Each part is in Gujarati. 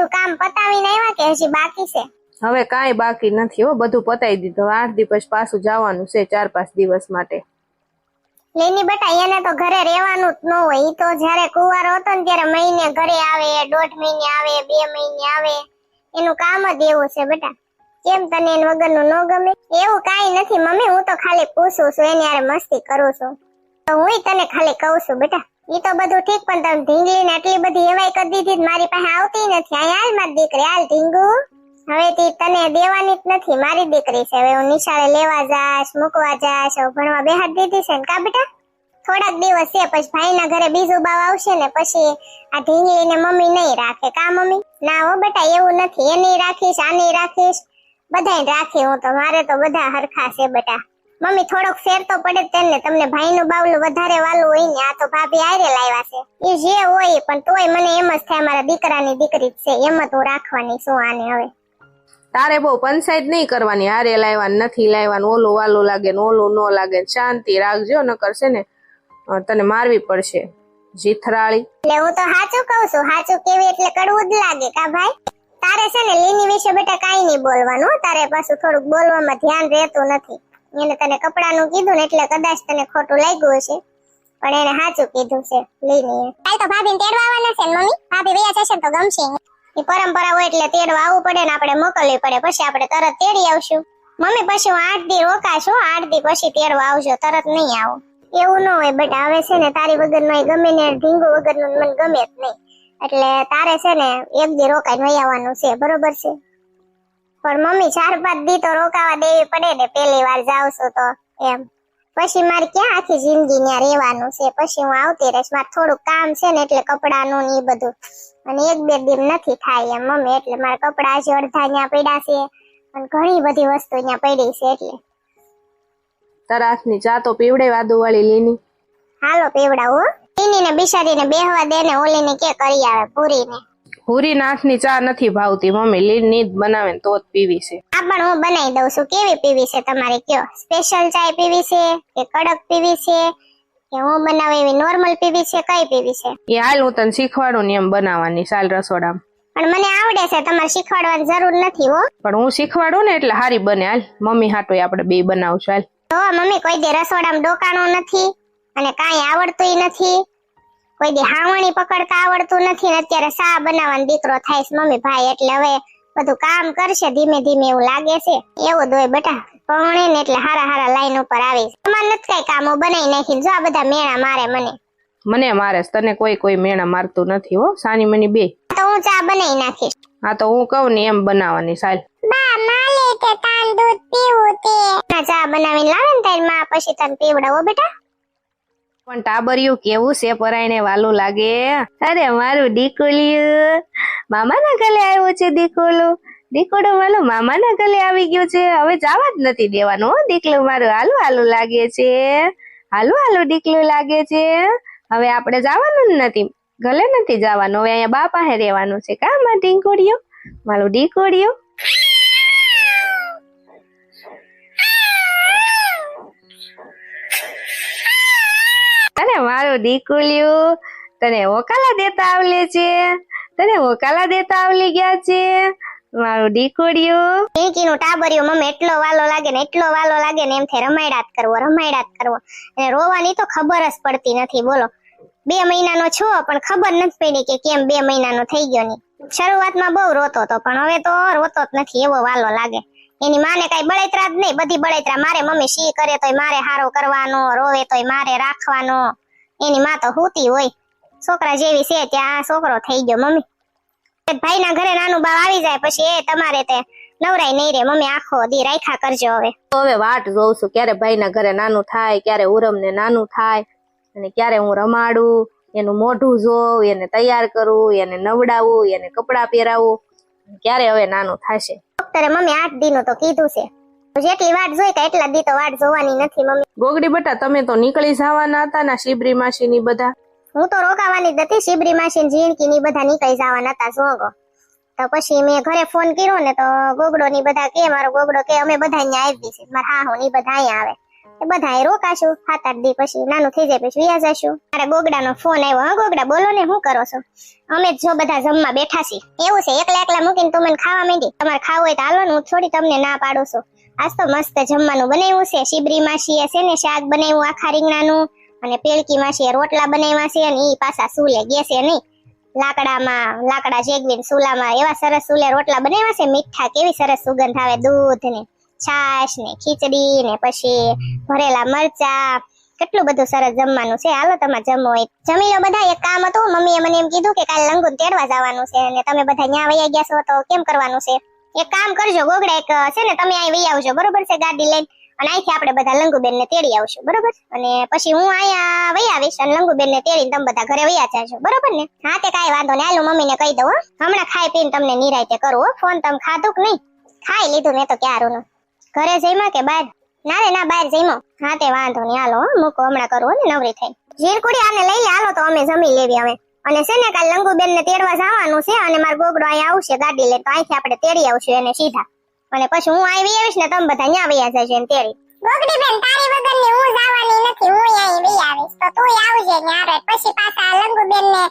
બધું કામ પતાવીને આવ્યા કે હજી બાકી છે? હવે કાંઈ બાકી નથી હો બધું પતાવી દીધું. આઠ દિવસ પાછું જવાનું છે ચાર પાંચ દિવસ માટે. લેની બેટા એને તો ઘરે રહેવાનું જ ન હોય. ઈ તો જ્યારે કુંવારો હતો ને ત્યારે મહિને ઘરે આવે દોઢ મહિને આવે બે મહિને આવે. એનું કામ જ એવું છે બેટા. કેમ તને એન વગરનું ન ગમે? એવું કાંઈ નથી. મમ્મી હું તો ખાલી પૂછું છું એની હારે મસ્તી કરું છું. તો હું તને ખાલી કહું છું બેટા. ઈ તો બધું ઠીક, પણ તમે ઢીંગલીને આટલી બધી એવાય કરી દીધી મારી પાસે આવતી નથી. અહીંયા હાલ મારી દીકરી, હાલ ઢીંગુ. હવે તી તને દેવાની જ નથી, મારી દીકરી છે. હવે હું નિશાળે લેવા જાશ મૂકવા જાશ ભણવા બેહાડ દીધી છે ને. કા બેટા? થોડાક દિવસ છે પછી ભાઈના ઘરે બીજું બાવ આવશે ને પછી આ ઢીંગલીને મમ્મી નહીં રાખે. કા મમ્મી? ના હો બેટા, એવું નથી. એની રાખીશ, આની રાખીશ. બધાય રાખી હું તો. મારે તો બધા હરખા છે બેટા. મમ્મી થોડોક ફેર તો પડે તેને. તમને ભાઈનું બાવલું વધારે વાલું હોય ને આ તો ભાભી આરે લાવ્યા છે. એ જે હોય પણ તોય મને એમ જ થાય મારા દીકરાની દીકરી જ છે. એમ જ હું રાખવાની છું આને હવે. તારે બહુ પંચાયત નહીં કરવાની. હારે લાવવાનું નથી લાવવાનું ઓલું વાલું લાગે ને ઓલું ન લાગે શાંતિ રાખજો ન કરશે ને તને મારવી પડશે. જીથરાળી. એટલે હું તો સાચું કહું છું. સાચું કેવી એટલે કડવું જ લાગે કા ભાઈ? તારે છે ને લીની વિશે બેટા કાઈ નહીં બોલવાનું તારે પાછું થોડુંક બોલવામાં ધ્યાન રહેતું નથી. એને તને કપડાનું કીધું ને એટલે કદાચ તને ખોટું લાગ્યું હશે. પણ એને સાચું કીધું છે. લીની કાલ તો ભાભી તેડવા આવવાના છે મમ્મી? ભાભી વૈયા જશે તો ગમશે. એ પરંપરા હોય એટલે તેડવા આવવું પડે ને આપણે મોકલવી પડે. પછી આપણે તરત તેડી આવશું. મમ્મી પછી હું આઠ દી રોકાશું. આઠ દી પછી તેડવા આવજો. તરત નહીં આવો. એવું ન હોય બટ હવે છે ને તારી વગરનું ગમે ને ઢીંગુ વગરનું મને ગમે જ નહીં. એટલે તારે છે ને એક દી રોકાઈને વહી આવવાનું છે. બરોબર છે? પણ મમ્મી ચાર પાંચ દી તો રોકાવા દેવી પડે ને પહેલી વાર જાઉં છું તો એમ. પછી મારે ક્યાં આખી જિંદગી ત્યાં રહેવાનું છે? પછી હું આવતી રહીશ. મારે થોડું કામ છે ને એટલે કપડાનું ને એ બધું. અને એક બે દિન નથી થાય એમ મમ્મી એટલે મારા કપડા હજી અડધા ત્યાં પડ્યા છે અને ઘણી બધી વસ્તુ ત્યાં પડી છે એટલે. તારા ની ચા તો પીવડે વાદુવાળી લીની. હાલો પીવડાવો ને બિચારીને બેહવા દે ને ઓલીને કે કરી આવે પૂરીને. હુરી નાથની ચા નથી ભાવતી. મમ્મી લીની જ બનાવે તો જ પીવી છે. આ પણ હું બનાવી દઉં છું. કેવી પીવી છે તમારે કયો? સ્પેશિયલ ચાય પીવી છે કે કડક પીવી છે કે હું બનાવું એવી નોર્મલ પીવી છે? કઈ પીવી છે? એ હાલ હું તને શીખવાડું ને એમ બનાવવાની સાલ રસોડા પણ મને આવડે છે તમારે શીખવાડવાની જરૂર નથી હો. પણ હું શીખવાડું ને એટલે હારી બને. હાલ મમ્મી હાટો આપણે બે બનાવશું. હાલ. તો મમ્મી કોઈ દે રસોડામાં ડોકાણું નથી અને કાંઈ આવડતુંય નથી. કોઈ દે હાવણી પકડતા આવડતું નથી ને અત્યારે સા બનાવવાનો દીકરો થાય છે મમ્મી ભાઈ? એટલે હવે બધું કામ કરશે ધીમે ધીમે એવું લાગે છે. એવું દોય બેટા. પૌણે ને એટલે હારા હારા લાઈન ઉપર આવીશ તમારે નથી કઈ કામો બનાવી નાખી જો આ બધા મેણા મારે મને. મને મારે તને કોઈ કોઈ મેણા મારતું નથી હો. સાની મની બે. તો હું ચા બનાવી નાખીશ. હા તો હું કહું ને એમ બનાવવાની. સાલ. બા માલે તે તાન દૂધ પીવું તે. ચા બનાવીને લાવે ને તારી માં પછી તને પીવડાવો બેટા. પણ ટાબરિયું કેવું છે પરાયણે વાલું લાગે? અરે, મારું દીકુલિયું. મામાના ગલે આવ્યો છે દીકુલું. દીકુડું માલું મામાના ગલે આવી ગયું છે. હવે જવા જ નથી દેવાનું હો દીકલું. મારું હાલું હાલું લાગે છે. હાલું હાલું દીકલું લાગે છે. હવે આપણે જવાનું જ નથી. ગલે નથી જવાનું. હવે અહીંયા બા પાસે રહેવાનું છે. કા, માં ડીંકુડિયું મારું દીકુડિયું? અરે મારું દીકુલિયું તને ઓકાલા દેતા આવલે છે. તને ઓકાલા દેતા આવલી ગયા છે. મારું દીકુડિયું. પિંકીનું ટાબરિયું મમ્મી એટલો વાલો લાગે ને, એટલો વાલો લાગે ને એમ થાય રમાયડા કરવો રમાયડા કરવો. અને રોવાની તો ખબર જ પડતી નથી, બોલો. બે મહિનાનો છો, પણ ખબર નથી પડી કે કેમ બે મહિનાનો થઈ ગયો ની. શરૂઆતમાં બહુ રોતો હતો પણ હવે તો રોતો જ નથી, એવો વાલો લાગે. એની માને કઈ બળેતરા જ નહીં. બધી બળેતરા મારે મમ્મી શી કરે તોય મારે હારો કરવાનો, રોવે તોય મારે રાખવાનો. એની માં તો હુતી હોય. છોકરા જેવી છે ત્યાં છોકરો થઈ ગયો મમ્મી. ભાઈના ઘરે નાનું બાવ આવી જાય પછી એ તમારે તે નવરાય નહીં રે. મમ્મી આખો દી રાખ્યા કરજો હવે. હવે વાટ જોઉં છું ક્યારે ભાઈ ના ઘરે નાનું થાય, ક્યારે ઉરમ ને નાનું થાય અને ક્યારે હું રમાડું, એનું મોઢું જોઉં, એને તૈયાર કરું, એને નવડાવું, એને કપડાં પહેરાવું. ક્યારે હવે નાનું થશે? ડોક્ટરે મમ્મી આઠ દીનું તો કીધું છે. જેટલી વાટ જોઈ તા એટલા દી તો વાટ જોવાની નથી મમ્મી. ગોગડી બટા તમે તો નીકળી જવાના હતા ને શિબરી માસી ની બધા? હું તો રોકાવાની જ હતી શિબરી માસી ને જીણકી ની બધા નીકળી જવાના હતા જોગો. તો પછી મેં ઘરે ફોન કર્યો ને તો ગોગડો ની બધા કે મારો ગોગડો કે અમે બધા અહીંયા આવી છે મારા હા હું ની બધા અહીંયા આવે. એ બધા રોકાશું, સાત આઠ દી પછી, નાનું થઈ જાય પછી વ્યા જશું. મારા ગોગડાનો ફોન આવ્યો, હા, ગોગડા, બોલો ને, શું કરો છો? અમે જો બધા જમવા બેઠા છીએ. એવું છે, એકલા એકલા મૂકીને તું મને ખાવા માંડી? તમારે ખાવું હોય તો હાલો ને, હું થોડી તમને ના પાડું છું. આજ તો મસ્ત જમવાનું બનાવ્યું છે. શિબરી માસીએ છે ને, શાક બનાવ્યું, આખા રીંગણાનું. અને પેલકી માસીએ રોટલા બનાવ્યા છે અને ઈ પાછા સુલે ગેસે નહીં. લાકડામાં, લાકડા જેગવીને સુલામાં એવા સરસ સુલે રોટલા બનાવ્યા છે. મીઠા કેવી સરસ સુગંધ આવે દૂધ ને છાશ ને ખીચડી ને પછી ભરેલા મરચા. કેટલું બધું સરસ જમવાનું છે. હાલો તમે જમો જમી લો બધા. એક કામ હતું, મમ્મીએ મને એમ કીધું કે કાલે લંગુન તેડવા જવાનું છે અને તમે બધા ન્યા વૈયા ગયા છો, તો કેમ કરવાનું છે? એક કામ કરજો, ગોગડા એક છે ને, તમે અહીં વૈ આવજો, બરોબર છે, ગાડી લઈને? અને અહીંથી આપણે બધા લંગુબેન ને તેડી આવશું, બરોબર? અને પછી હું અહીંયા વહી આવીશ અને લંગુબેન ને તેડીને તમે બધા ઘરે વયા જાજો, બરોબર ને? હા, તે કાંઈ વાંધો નહીં. હાલો, મમ્મીને કહી દઉં હમણાં ખાઈ પીને તમને નિરાયતે કરું ફોન તમે ખાધું કે નહીં? ખાઈ લીધું, મેં તો ક્યારું ઘરે જઈમાં કે બહાર? ના રે, ના, બહાર જઈમો. હા, તે વાંધો નહીં. હાલો મૂકો, હમણાં કરું ને નવરી થઈ ઝીરકુડી આને લઈ લે. હાલો તો અમે જમી લેવી હવે. અને છે ને, કાલ લંગુબેન ને તેડવા જવાનું છે અને મારો ગોગડો અહીંયા આવશે ગાડી લે તો અહીંથી આપણે તેડી આવશું એને સીધા. અને પછી હું આવી આવીશ ને તમે બધા ન્યા વૈયા જશે એને તેડી. ગોગડી બેન તારી વગરની હું જવાની નથી. હું અહીં વઈ આવીશ. તો તું આવજે ન્યારે. પછી પાછા લંગુબેન ને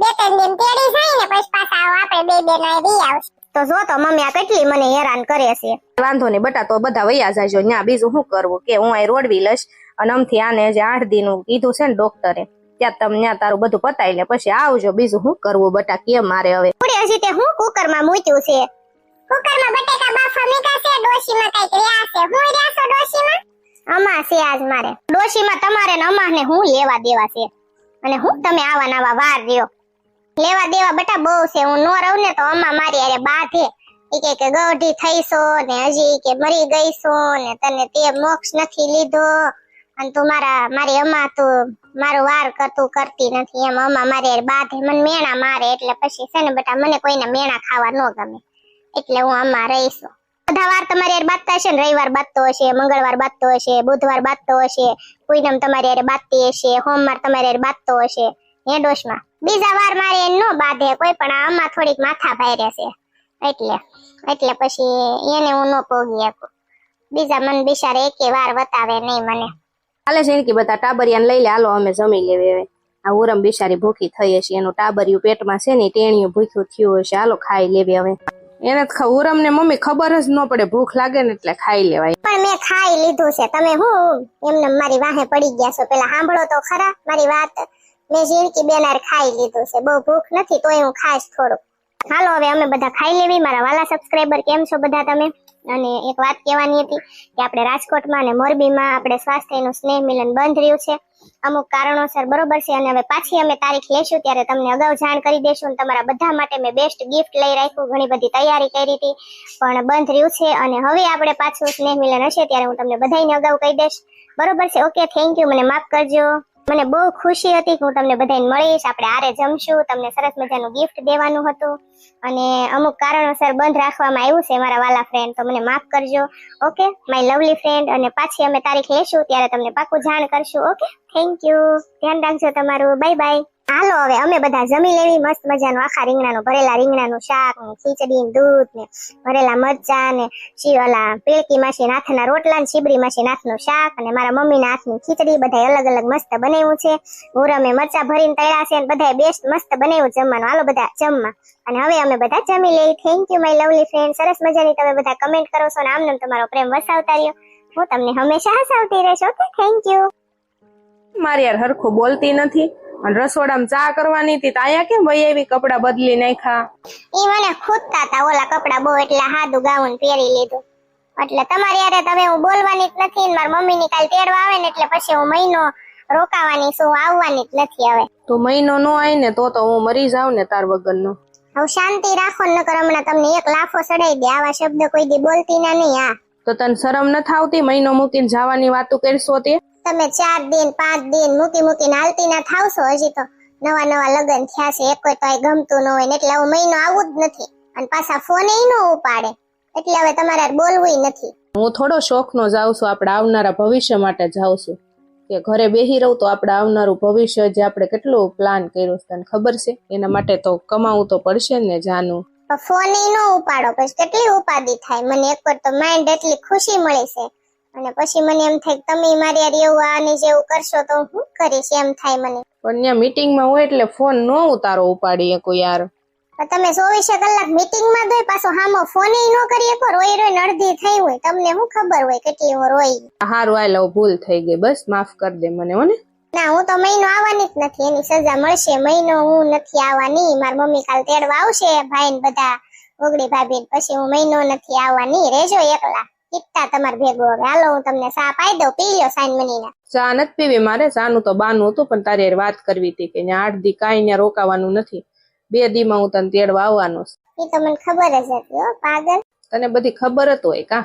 બે ત્રણ દિન તેડી જાય ને, પછી પાછા આપણે બે બેન અહીં વઈ આવશું. તો જો તો મમ્મી આ કેટલી મને હેરાન કરે છે. વાંધો નહીં બટા તો બધા વૈયા જાજો. ત્યાં બીજું શું કરવું? કે હું અહીં રોડવી લઈશ અને અમથી આને જે આઠ દીનું કીધું છે ને ડોક્ટરે ત્યાં તમે ત્યાં તારું બધું પતાવી લે. પછી આવજો બીજું શું કરવું બટા? કેમ મારે હવે? થોડી હજી તે હું કુકરમાં મૂક્યું છે? કુકરમાં બટેકા બાફા મૂક્યા છે ડોશીમાં કંઈક રહ્યા છે. હું રહ્યા છો ડોશીમાં? અમા છે આજ મારે. ડોશીમાં તમારે ને અમાને હું લેવા દેવા છે? અને હું તમે આવા નવા વાર રહ્યો? લેવા દેવા બટા બહુ છે. હું નો રહું ને તો અમા મારી અરે બાધે. એ કે કે ગૌઢી થઈશો ને હજી કે મરી ગઈશો ને તને તે મોક્ષ નથી લીધો. અને તું મારા, મારી અમા તું મારું વાર કરતું કરતી નથી. એમ અમા મારી બાધે. મને મેણા મારે એટલે પછી છે ને બેટા મને કોઈને મેણા ખાવા ન ગમે. એટલે હું અમ્મા રહીશું. બધા વાર તમારી યાર બાતતા હશે ને રવિવાર બાતતો હશે, મંગળવાર બાતતો હશે, બુધવાર બાતતો હશે પૂનમ તમારી યાર બાતતી હશે, સોમવાર તમારી યાર બાતતો હશે. હે ડોશમાં બીજા વાર મારે એને ન બાંધે કોઈ પણ આમાં થોડીક માથા ભાઈ રહેશે એટલે એટલે પછી એને હું નો પોગી શકું. બીજા મન બિચારે એકે વાર વતાવે નહીં મને. હાલે છે કે બધા ટાબરિયાને લઈ લે હાલો અમે જમી લેવી હવે. આ ઉરમ બિચારી ભૂખી થઈ હશે એનું ટાબરિયું પેટમાં છે ને ટેણિયું ભૂખ્યું થયું હશે હાલો ખાઈ લેવી હવે. એને તો ઉરમ ને મમ્મી ખબર જ ન પડે ભૂખ લાગે ને એટલે ખાઈ લેવાય. પણ મેં ખાઈ લીધું છે. તમે હું એમને મારી વાહે પડી ગયા છો. પેલા સાંભળો તો ખરા મારી વાત મેં ઝીણકી બેનાર ખાઈ લીધું છે. બહુ ભૂખ નથી, તોય હું ખાઈશ થોડું હાલો, હવે અમે બધા ખાઈ લેવી. મારા વાલા સબસ્ક્રાઈબર કેમ છો બધા તમે? અને એક વાત કહેવાની હતી કે આપણે રાજકોટમાં અને મોરબીમાં આપણે સ્વાસ્થ્યનું સ્નેહ મિલન બંધ રહ્યું છે. અમુક કારણોસર બરોબર છે અને હવે પાછી અમે તારીખ લેશું ત્યારે તમને અગાઉ જાણ કરી દેશું અને તમારા બધા માટે મેં બેસ્ટ ગિફ્ટ લઈ રાખ્યું, ઘણી બધી તૈયારી કરી હતી, પણ બંધ રહ્યું છે અને હવે આપણે પાછું સ્નેહ મિલન હશે ત્યારે હું તમને બધાને અગાઉ કહી દઈશ. બરોબર છે? ઓકે થેન્ક યુ મને માફ કરજો. મને બહુ ખુશી હતી કે હું તમને બધાને મળીશ. આપણે આરે જમશું. તમને સરસ મજાનું ગિફ્ટ દેવાનું હતું. અને અમુક કારણોસર બંધ રાખવામાં આવ્યું છે મારા વાલા ફ્રેન્ડ તો મને માફ કરજો. ઓકે? માય લવલી ફ્રેન્ડ અને પાછી અમે તારીખ લેશું. ત્યારે તમને પાકું જાણ કરશું. ઓકે? થેન્ક યુ ધ્યાન રાખજો તમારું. બાય બાય હાલો, હવે અમે બધા જમી લેવી, મસ્ત મજાનું આખા રીંગણાનું ભરેલા રીંગણાનું શાક ને ખીચડી ને દૂધ ને ભરેલા મરચા ને શી ઓલા પેળકી માસી નાથના રોટલા ને શીબરી માસી નાથનું શાક અને મારા મમ્મીના હાથની ખીચડી બધા અલગ અલગ મસ્ત બનાવ્યું છે. હુરમે મરચા ભરીને તળ્યા છે અને બધા બેસ્ટ મસ્ત બનાવ્યું જમવાનું. હાલો બધા જમવા. અને હવે અમે બધા જમી લઈ thank you my lovely friend સરસ મજાની તમે બધા કમેન્ટ કરો છો અને આમને આમ તમારો પ્રેમ વસાવતા રહ્યો. હું તમને હંમેશા હસાવતી રહીશ. ઓકે થેન્ક યુ મારી યાર હરખું બોલતી નથી. અને રસોડામાં ચા કરવાની હતી તો અહીંયા કેમ વહી આવી કપડા બદલી નાખ્યા? ઈ મને ખૂદતા હતા ઓલા કપડા બહુ એટલે હાદું ગાઉન પહેરી લીધું. એટલે તમારી યારે તમે હું બોલવાની જ નથી મારી મમ્મી ની કાલ તેડવા આવે ને એટલે પછી હું મહિનો રોકાવાની છું આવવાની જ નથી હવે. તો મહિનો નો આવી ને તો તો હું મરી જાઉં ને તાર વગરનો. હવે શાંતિ રાખો ને નકર હમણાં તમને એક લાફો ચડાઈ દે આવા શબ્દ કોઈ દી બોલતી ના નહીં આ તો તને શરમ નથી આવતી મહિનો મૂકીને જવાની વાતો કરશો તે? તમે ચાર દિન પાંચ દિન મૂકી મૂકીને હાલતી ના થાવશો હજી તો. નવા નવા લગ્ન થયા છે એક કોઈ તો ગમતું ન હોય ને એટલે હું મહિનો આવું જ નથી. અને પાછા ફોન ન ઉપાડે. એટલે હવે તમારે બોલવું નથી. હું થોડો શોખનો જાઉં છું આપણે આવનારા ભવિષ્ય માટે જાઉં છું. કે ઘરે બેહી રહું તો આપણે આવનારું ભવિષ્ય જે આપણે કેટલું પ્લાન કર્યું છે તને ખબર છે? એના માટે તો કમાવું તો પડશે ને જાનું. ફોન નો ઉપાડો પછી કેટલી ઉપાધિ થાય? મને એક વાર તો માઇન્ડ એટલી ખુશી મળી છે. અને પછી મને એમ થાય તમે મારી યાર એવું આને જેવું કરશો તો હું કરીશ? એમ થાય મને. પણ ત્યાં મીટિંગમાં હોય એટલે ફોન નો ઉતારો ઉપાડી કોઈ યાર. તમે ચોવીસે કલાક મીટિંગમાં દોય પાછો હામો ફોન ન કરી શકો રોઈ રોઈ અડધી થઈ હોય. તમને શું ખબર હોય કેટલી વાર રોઈ હારું આ લવ ભૂલ થઈ ગઈ. બસ માફ કર દે મને હો ને. હું તો મહિનો આવવાની જ નથી. એની સજા મળશે. મહિનો હું નથી આવવાની. મારી મમ્મી કાલ તેડવા આવશે ભાઈ ને બધા ઓગળી ભાભી પછી હું મહિનો નથી આવવાની. રેજો એકલા. કિટ્ટા તમાર ભેગો હવે. હાલો હું તમને ચા પાઈ દઉં. પી લ્યો સાઈન મનીના. ચા નથી પીવી મારે? ચાનું તો બાનું હતું પણ તારી હારે વાત કરવી હતી કે ત્યાં આઠ દી કાંઈ ત્યાં રોકાવાનું નથી. બે દીમાં હું તને તેડવા આવવાનો છું. એ તો મને ખબર જ હતી હો પાગલ. તને બધી ખબર જ હોય કા?